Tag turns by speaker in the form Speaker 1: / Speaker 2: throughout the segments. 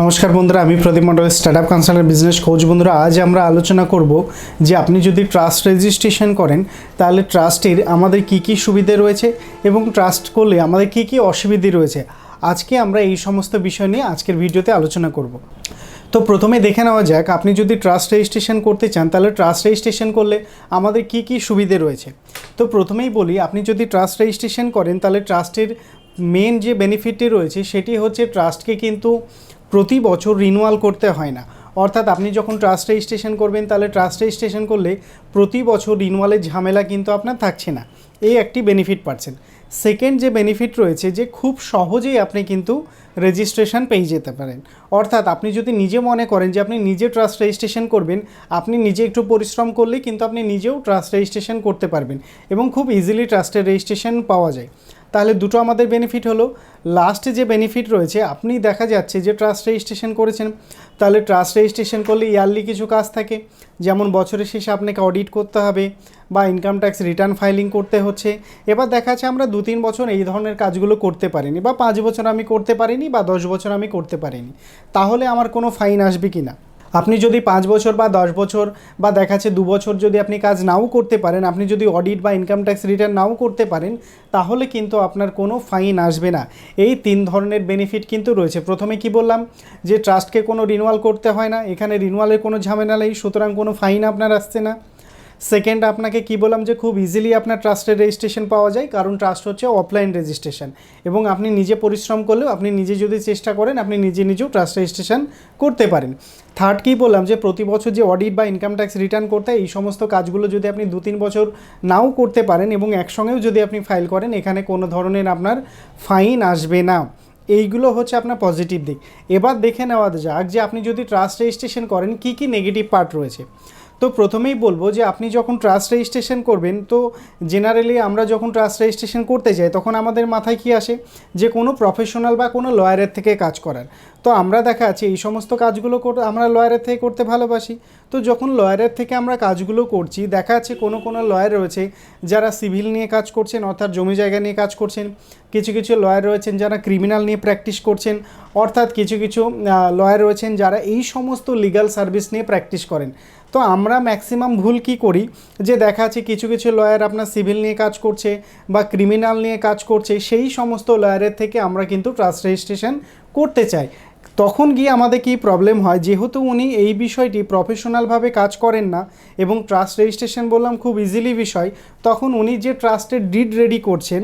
Speaker 1: নমস্কার বন্ধুরা, আমি Pradip Mondal start up consultant business coach বন্ধুরা, আজ আমরা আলোচনা করব যে আপনি যদি ট্রাস্ট রেজিস্ট্রেশন করেন, তাহলে ট্রাস্টের আমাদের কি কি সুবিধে রয়েছে এবং ট্রাস্ট করলে আমাদের কি কি অসুবিধে রয়েছে। আজকে আমরা এই সমস্ত বিষয় নিয়ে আজকের ভিডিওতে আলোচনা করব। তো প্রথমে দেখে নেওয়া যাক, আপনি যদি ট্রাস্ট রেজিস্ট্রেশন করতে চান, তাহলে ট্রাস্ট রেজিস্ট্রেশন করলে আমাদের কি কি সুবিধে রয়েছে। তো প্রথমেই বলি, আপনি যদি ট্রাস্ট রেজিস্ট্রেশন করেন, তাহলে ট্রাস্টের মেন যে বেনিফিটটি রয়েছে, সেটি হচ্ছে ট্রাস্টকে কিন্তু প্রতি বছর রিনুয়াল করতে হয় না। অর্থাৎ আপনি যখন ট্রাস্ট রেজিস্ট্রেশন করবেন, তাহলে ট্রাস্ট রেজিস্ট্রেশন করলে প্রতি বছর রিনুয়ালের ঝামেলা কিন্তু আপনার থাকছে না। এই একটি বেনিফিট পাচ্ছেন। সেকেন্ড যে বেনিফিট রয়েছে, যে খুব সহজেই আপনি কিন্তু রেজিস্ট্রেশন পেয়ে যেতে পারেন। অর্থাৎ আপনি যদি নিজে মনে করেন যে আপনি নিজে ট্রাস্ট রেজিস্ট্রেশন করবেন, আপনি নিজে একটু পরিশ্রম করলে কিন্তু আপনি নিজেও ট্রাস্ট রেজিস্ট্রেশন করতে পারবেন এবং খুব ইজিলি ট্রাস্টের রেজিস্ট্রেশন পাওয়া যায়। তাহলে দুটো আমাদের বেনিফিট হলো। লাস্টে যে বেনিফিট রয়েছে, আপনি দেখা যাচ্ছে যে ট্রাস্ট রেজিস্ট্রেশন করেছেন, তাহলে ট্রাস্ট রেজিস্ট্রেশন করলে ইয়ারলি কিছু কাজ থাকে। যেমন বছরের শেষে আপনাকে অডিট করতে হবে বা ইনকাম ট্যাক্স রিটার্ন ফাইলিং করতে হচ্ছে। এবার দেখা যাচ্ছে আমরা দু তিন বছর এই ধরনের কাজগুলো করতে পারিনি বা পাঁচ বছর আমি করতে পারিনি বা দশ বছর আমি করতে পারিনি। তাহলে আমার কোনো ফাইন আসবে কি না আপনি যদি পাঁচ বছর বা দশ বছর বা দেখাচ্ছে দু বছর যদি আপনি কাজ নাও করতে পারেন, আপনি যদি অডিট বা ইনকাম ট্যাক্স রিটার্ন নাও করতে পারেন, তাহলে কিন্তু আপনার কোনো ফাইন আসবে না। এই তিন ধরনের বেনিফিট কিন্তু রয়েছে। প্রথমে কি বললাম? যে ট্রাস্টকে কোনো রিনুয়াল করতে হয় না, এখানে রিনুয়ালের কোনো ঝামেলা নেই, সুতরাং কোনো ফাইন আপনার আসছে না। সেকেন্ড আপনাকে কি বললাম যে খুব ইজিলি আপনার ট্রাস্টের রেজিস্ট্রেশন পাওয়া যায়, কারণ ট্রাস্ট হচ্ছে অফলাইন রেজিস্ট্রেশন এবং আপনি নিজে পরিশ্রম করলেও আপনি নিজে যদি চেষ্টা করেন, আপনি নিজে নিজেও ট্রাস্ট রেজিস্ট্রেশন করতে পারেন। থার্ড কী বললাম যে প্রতি বছর যে অডিট বা ইনকাম ট্যাক্স রিটার্ন করতে এই সমস্ত কাজগুলো যদি আপনি দু তিন বছর নাও করতে পারেন এবং একসঙ্গেও যদি আপনি ফাইল করেন, এখানে কোনো ধরনের আপনার ফাইন আসবে না। এইগুলো হচ্ছে আপনার পজিটিভ দিক। এবার দেখে নেওয়া যাক যে আপনি যদি ট্রাস্ট রেজিস্ট্রেশন করেন, কী কী নেগেটিভ পার্ট রয়েছে? তো প্রথমেই বলব যে আপনি যখন ট্রাস্ট রেজিস্ট্রেশন করবেন, তো জেনারেলি আমরা যখন ট্রাস্ট রেজিস্ট্রেশন করতে যাই, তখন আমাদের মাথায় কি আসে? যে কোনো প্রফেশনাল বা কোনো লয়ারের থেকে কাজ করার। তো আমরা দেখা আছে এই সমস্ত কাজগুলো আমরা লয়ারের থেকে করতে ভালোবাসি। তো যখন লয়ারের থেকে আমরা কাজগুলো করছি, দেখা যাচ্ছে কোনো কোনো লয়ার রয়েছে যারা সিভিল নিয়ে কাজ করছেন, অর্থাৎ জমি জায়গা নিয়ে কাজ করছেন, কিছু কিছু লয়ার রয়েছেন যারা ক্রিমিনাল নিয়ে প্র্যাকটিস করছেন, অর্থাৎ কিছু কিছু লয়ার রয়েছেন যারা এই সমস্ত লিগাল সার্ভিস নিয়ে প্র্যাকটিস করেন। তো আমরা ম্যাক্সিমাম ভুল কি করি? যে দেখা যাচ্ছে কিছু কিছু লয়ার আপনার সিভিল নিয়ে কাজ করছে বা ক্রিমিনাল নিয়ে কাজ করছে, সেই সমস্ত লয়ারের থেকে আমরা কিন্তু ট্রাস্ট রেজিস্ট্রেশন করতে চাই। তখন গিয়ে আমাদের কি প্রবলেম হয়? যেহেতু উনি এই বিষয়টি প্রফেশনালভাবে কাজ করেন না এবং ট্রাস্ট রেজিস্ট্রেশন বললাম খুব ইজিলি বিষয়, তখন উনি যে ট্রাস্টের ডিড রেডি করছেন,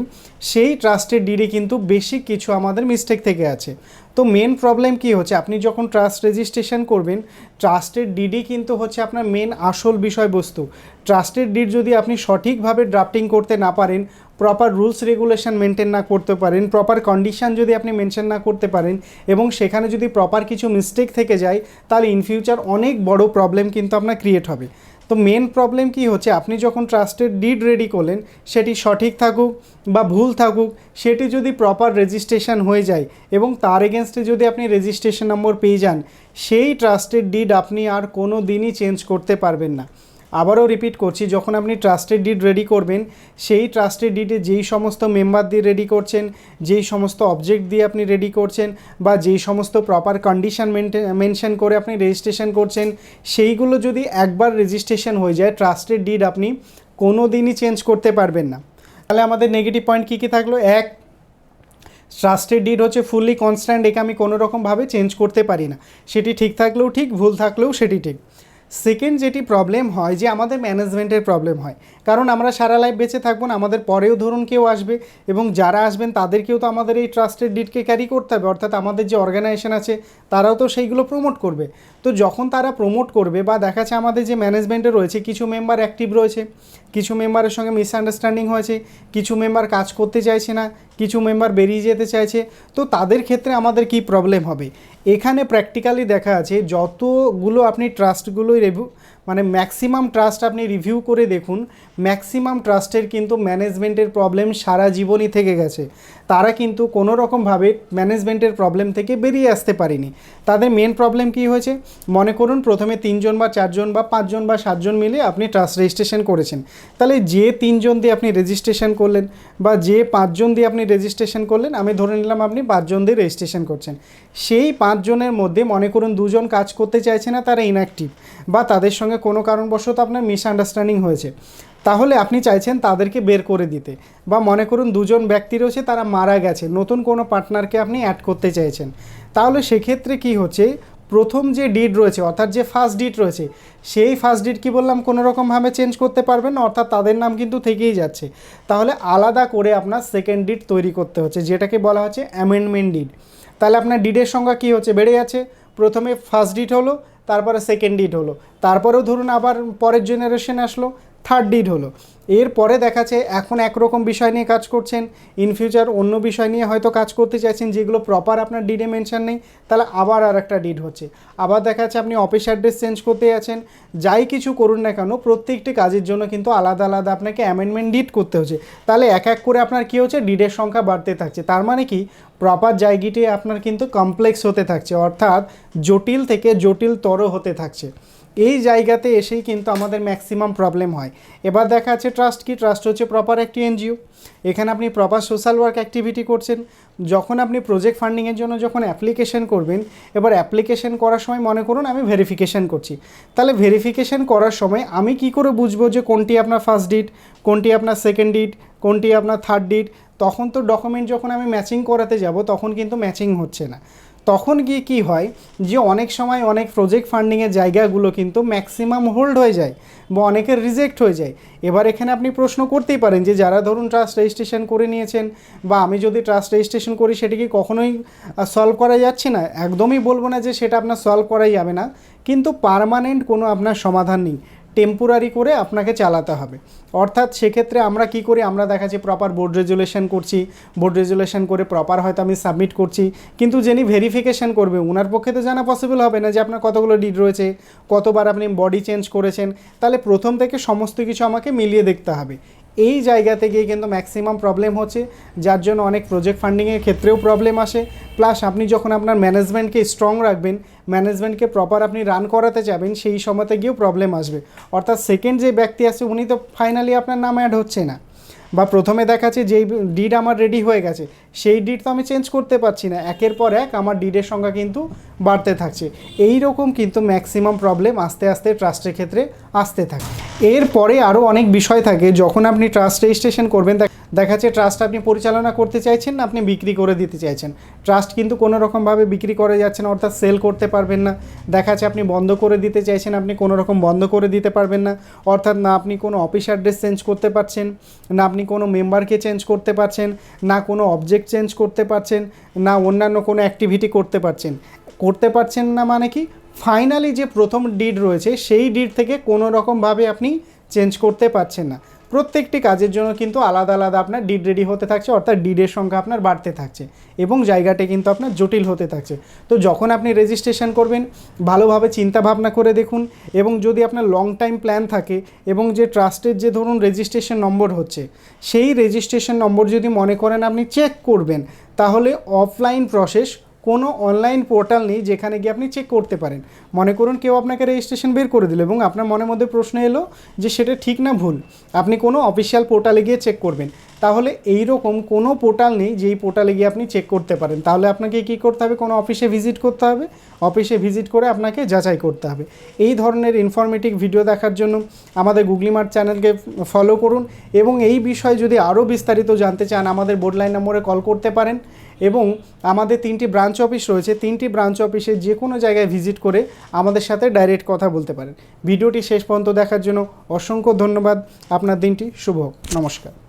Speaker 1: সেই ট্রাস্টের ডিডে কিন্তু বেশি কিছু আমাদের মিস্টেক থেকে আছে। তো মেন প্রবলেম কি হচ্ছে? আপনি যখন ট্রাস্ট রেজিস্ট্রেশন করবেন ট্রাস্টের ডিডি কিন্তু হচ্ছে আপনার মেন আসল বিষয়বস্তু। ট্রাস্টের ডিড যদি আপনি সঠিকভাবে ড্রাফটিং করতে না পারেন প্রপার রুলস রেগুলেশন মেনটেন না করতে পারেন প্রপার কন্ডিশন যদি আপনি মেনশন না করতে পারেন, এবং সেখানে যদি প্রপার কিছু মিস্টেক থেকে যায়, তাহলে ইন ফিউচার অনেক বড় প্রবলেম কিন্তু আপনার ক্রিয়েট হবে। তো মেন প্রবলেম কি হচ্ছে? আপনি যখন ট্রাস্টের ডিড রেডি করলেন, সেটি সঠিক থাকুক বা ভুল থাকুক, সেটি যদি প্রপার রেজিস্ট্রেশন হয়ে যায় এবং তার এগেনস্টে যদি আপনি রেজিস্ট্রেশন নম্বর পেয়ে যান, সেই ট্রাস্টের ডিড আপনি আর কোনো দিনই চেঞ্জ করতে পারবেন না। আবারও রিপিট করছি, যখন আপনি ট্রাস্টেড ডিড রেডি করবেন, সেই ট্রাস্টেড ডিডে যেই সমস্ত মেম্বার দিয়ে রেডি করছেন, যেই সমস্ত অবজেক্ট দিয়ে আপনি রেডি করছেন, বা যেই সমস্ত প্রপার কন্ডিশন মেনশন করে আপনি রেজিস্ট্রেশন করছেন, সেইগুলো যদি একবার রেজিস্ট্রেশন হয়ে যায় ট্রাস্টেড ডিড আপনি কোনো দিনই চেঞ্জ করতে পারবেন না। তাহলে আমাদের নেগেটিভ পয়েন্ট কী কী থাকল? এক ট্রাস্টেড ডিড হচ্ছে ফুললি কনস্ট্যান্ট একে আমি কোনো রকমভাবে চেঞ্জ করতে পারি না। সেটি ঠিক থাকলেও ঠিক, ভুল থাকলেও সেটি ঠিক। সেকেন্ড যেটি প্রবলেম হয় যে আমাদের ম্যানেজমেন্টের প্রবলেম হয়। কারণ আমরা সারা লাইফ বেঁচে থাকব না, আমাদের পরেও ধরুন কেউ আসবে এবং যারা আসবেন তাদেরকেও তো আমাদের এই ট্রাস্টেড ডিটকে ক্যারি করতে হবে। অর্থাৎ আমাদের যে অর্গানাইজেশন আছে, তারাও তো সেইগুলো প্রমোট করবে। তো যখন তারা প্রমোট করবে বা দেখা যাচ্ছে আমাদের যে ম্যানেজমেন্টে রয়েছে, কিছু মেম্বার অ্যাক্টিভ রয়েছে, কিছু মেম্বারের সঙ্গে মিসআন্ডারস্ট্যান্ডিং হয়েছে, কিছু মেম্বার কাজ করতে চাইছে না, কিছু মেম্বার বেরিয়ে যেতে চাইছে, তো তাদের ক্ষেত্রে আমাদের কি প্রবলেম হবে? এখানে প্র্যাকটিক্যালি দেখা আছে যতগুলো আপনি ট্রাস্টগুলোই রেভিউ মানে ম্যাক্সিমাম ট্রাস্ট আপনি রিভিউ করে দেখুন ম্যাক্সিমাম ট্রাস্টের কিন্তু ম্যানেজমেন্টের প্রবলেম সারা জীবনই থেকে গেছে। তারা কিন্তু কোনো রকমভাবে ম্যানেজমেন্টের প্রবলেম থেকে বেরিয়ে আসতে পারেনি। তাদের মেন প্রবলেম কী হয়েছে? মনে করুন প্রথমে তিনজন বা চারজন বা পাঁচজন বা সাতজন মিলে আপনি ট্রাস্ট রেজিস্ট্রেশন করেছেন। তাহলে যে তিনজন দিয়ে আপনি রেজিস্ট্রেশন করলেন বা যে পাঁচজন দিয়ে আপনি রেজিস্ট্রেশন করলেন, আমি ধরে নিলাম আপনি পাঁচজন দিয়ে রেজিস্ট্রেশন করছেন। সেই পাঁচজনের মধ্যে মনে করুন দুজন কাজ করতে চাইছে না, তারা ইনঅ্যাক্টিভ বা তাদের সঙ্গে কোনো কারণবশত আপনার মিসআন্ডারস্ট্যান্ডিং হয়েছে। তাহলে আপনি চাইছেন তাদেরকে বের করে দিতে বা মনে করুন দুজন ব্যক্তি রয়েছে, তারা মারা গেছে, নতুন কোনো পার্টনারকে আপনি অ্যাড করতে চাইছেন। তাহলে সেক্ষেত্রে কি হচ্ছে, প্রথম যে ডিড রয়েছে, অর্থাৎ যে ফার্স্ট ডিড রয়েছে, সেই ফার্স্ট ডিড কি বললাম, কোনো রকমভাবে চেঞ্জ করতে পারবেন, অর্থাৎ তাদের নাম কিন্তু থেকেই যাচ্ছে। তাহলে আলাদা করে আপনার সেকেন্ড ডিড তৈরি করতে হচ্ছে, যেটাকে বলা হচ্ছে অ্যামেন্ডমেন্ট ডিড তাহলে আপনার ডিডের সংখ্যা কী হচ্ছে, বেড়ে যাচ্ছে। প্রথমে ফার্স্ট ডিড হলো তারপরে সেকেন্ড ইট হলো। তারপরেও ধরুন আবার পরের জেনারেশন আসলো থার্ড ডিড হলো। এরপরে দেখাচ্ছে এখন একরকম বিষয় নিয়ে কাজ করছেন। ইন ফিউচার অন্য বিষয় নিয়ে হয়তো কাজ করতে চাইছেন যেগুলো প্রপার আপনার ডিডে মেনশন নেই, তাহলে আবার আর একটা ডিড হচ্ছে। আবার দেখা যাচ্ছে আপনি অফিস অ্যাড্রেস চেঞ্জ করতে যাচ্ছেন। যাই কিছু করুন না কেন, প্রত্যেকটি কাজের জন্য কিন্তু আলাদা আলাদা আপনাকে অ্যামেন্ডমেন্ট ডিড করতে হচ্ছে। তাহলে এক এক করে আপনার কী হচ্ছে ডিডের সংখ্যা বাড়তে থাকছে। তার মানে কি প্রপার জায়গাটি আপনার কিন্তু কমপ্লেক্স হতে থাকছে, অর্থাৎ জটিল থেকে জটিলতর হতে থাকছে। এই জায়গাতে এসেই কিন্তু আমাদের ম্যাক্সিমাম প্রবলেম হয়। এবার দেখা যাচ্ছে ট্রাস্ট কি? ট্রাস্ট হচ্ছে প্রপার একটি এনজিও এখানে আপনি প্রপার সোশ্যাল ওয়ার্ক অ্যাক্টিভিটি করছেন। যখন আপনি প্রজেক্ট ফান্ডিংয়ের জন্য যখন অ্যাপ্লিকেশন করবেন, এবার অ্যাপ্লিকেশন করার সময় মনে করুন আমি ভেরিফিকেশন করছি। তাহলে ভেরিফিকেশন করার সময় আমি কি করে বুঝব যে কোনটি আপনার ফার্স্ট ডিট কোনটি আপনার সেকেন্ড ডিট কোনটি আপনার থার্ড ডিট তখন তো ডকুমেন্ট যখন আমি ম্যাচিং করাতে যাব, তখন কিন্তু ম্যাচিং হচ্ছে না। তখন গিয়ে কি হয় যে অনেক সময় অনেক প্রজেক্ট ফান্ডিংয়ের জায়গাগুলো কিন্তু ম্যাক্সিমাম হোল্ড হয়ে যায় বা অনেকের রিজেক্ট হয়ে যায়। এবার এখানে আপনি প্রশ্ন করতেই পারেন যে যারা ধরুন ট্রাস্ট রেজিস্ট্রেশন করে নিয়েছেন বা আমি যদি ট্রাস্ট রেজিস্ট্রেশন করি সেটি কি কখনোই সলভ করা যাচ্ছে না? একদমই বলব না যে সেটা আপনার সলভ করাই যাবে না। কিন্তু পারমানেন্ট কোনো আপনার সমাধান নেই। টেম্পোরারি করে আপনাকে চালাতে হবে। অর্থাৎ সেক্ষেত্রে আমরা কি করি? আমরা দেখাচ্ছি প্রপার বোর্ড রেজুলেশন করছি। বোর্ড রেজুলেশন করে প্রপার হয়তো আমি সাবমিট করছি। কিন্তু যিনি ভেরিফিকেশন করবে ওনার পক্ষে তো জানা পসিবল হবে না যে আপনার কতগুলো ডিড রয়েছে, কতবার আপনি বডি চেঞ্জ করেছেন। তাহলে প্রথম থেকে সমস্ত কিছু আমাকে মিলিয়ে দেখতে হবে। এই জায়গাতে গিয়ে কিন্তু ম্যাক্সিমাম প্রবলেম হচ্ছে, যার জন্য অনেক প্রজেক্ট ফান্ডিংয়ের ক্ষেত্রেও প্রবলেম আসে। প্লাস আপনি যখন আপনার ম্যানেজমেন্টকে স্ট্রং রাখবেন ম্যানেজমেন্টকে প্রপার আপনি রান করাতে যাবেন, সেই সময়তে গিয়েও প্রবলেম আসবে। অর্থাৎ সেকেন্ড যে ব্যক্তি আছে, উনি তো ফাইনালি আপনার নাম অ্যাড হচ্ছে না। বা প্রথমে দেখাচ্ছে যেই ডিড আমার রেডি হয়ে গেছে, সেই ডিড তো আমি চেঞ্জ করতে পারছি না। একের পর এক আমার ডিডের সংখ্যা কিন্তু বাড়তে থাকছে। এই রকম কিন্তু ম্যাক্সিমাম প্রবলেম আস্তে আস্তে ট্রাস্টের ক্ষেত্রে আসতে থাকে। এরপরে আরও অনেক বিষয় থাকে, যখন আপনি ট্রাস্ট রেজিস্ট্রেশন করবেন, দেখ- যাচ্ছে ট্রাস্ট আপনি পরিচালনা করতে চাইছেন না, আপনি বিক্রি করে দিতে চাইছেন। ট্রাস্ট কিন্তু কোনো রকমভাবে বিক্রি করে যাচ্ছে না, অর্থাৎ সেল করতে পারবেন না। দেখা যাচ্ছে আপনি বন্ধ করে দিতে চাইছেন, আপনি কোনো রকম বন্ধ করে দিতে পারবেন না। অর্থাৎ না আপনি কোনো অফিস অ্যাড্রেস চেঞ্জ করতে পারছেন, না আপনি কোনো মেম্বারকে চেঞ্জ করতে পারছেন, না কোনো অবজেক্ট চেঞ্জ করতে পারছেন, না অন্যান্য কোনো অ্যাক্টিভিটি করতে পারছেন। করতে পারছেন না মানে কি? ফাইনালি যে প্রথম ডিড রয়েছে, সেই ডিড থেকে কোনো রকমভাবে আপনি চেঞ্জ করতে পারছেন না। প্রত্যেকটি কাজের জন্য কিন্তু আলাদা আলাদা আপনার ডিড রেডি হতে থাকছে, অর্থাৎ ডিডের সংখ্যা আপনার বাড়তে থাকছে এবং জায়গাটা কিন্তু আপনার জটিল হতে থাকছে। তো যখন আপনি রেজিস্ট্রেশন করবেন, ভালোভাবে চিন্তা ভাবনা করে দেখুন এবং যদি আপনার লং টাইম প্ল্যান থাকে এবং যে ট্রাস্টের যে ধরুন রেজিস্ট্রেশন নম্বর হচ্ছে, সেই রেজিস্ট্রেশন নম্বর যদি মনে করেন আপনি চেক করবেন, তাহলে অফলাইন প্রসেস কোনো অনলাইন পোর্টাল নেই যেখানে গিয়ে আপনি চেক করতে পারেন। মনে করুন কেউ আপনাকে রেজিস্ট্রেশন বের করে দিল এবং আপনার মনের মধ্যে প্রশ্ন এলো যে সেটা ঠিক না ভুল। আপনি কোনো অফিসিয়াল পোর্টালে গিয়ে চেক করবেন। তাহলে এই রকম কোনো পোর্টাল নেই যেই পোর্টালে গিয়ে আপনি চেক করতে পারেন। তাহলে আপনাকে কী করতে হবে? কোনো অফিসে ভিজিট করতে হবে। অফিসে ভিজিট করে আপনাকে যাচাই করতে হবে। এই ধরনের ইনফরমেটিভ ভিডিও দেখার জন্য আমাদের গুগলি মার্ট চ্যানেলকে ফলো করুন এবং এই বিষয়ে যদি আরও বিস্তারিত জানতে চান, আমাদের বোর্ডলাইন নম্বরে কল করতে পারেন। এবং আমাদের তিনটি ব্রাঞ্চ অফিস রয়েছে। তিনটি ব্রাঞ্চ অফিসে যে কোনো জায়গায় ভিজিট করে আমাদের সাথে ডাইরেক্ট কথা বলতে পারেন। ভিডিওটি শেষ পর্যন্ত দেখার জন্য অসংখ্য ধন্যবাদ। আপনার দিনটি শুভ। নমস্কার।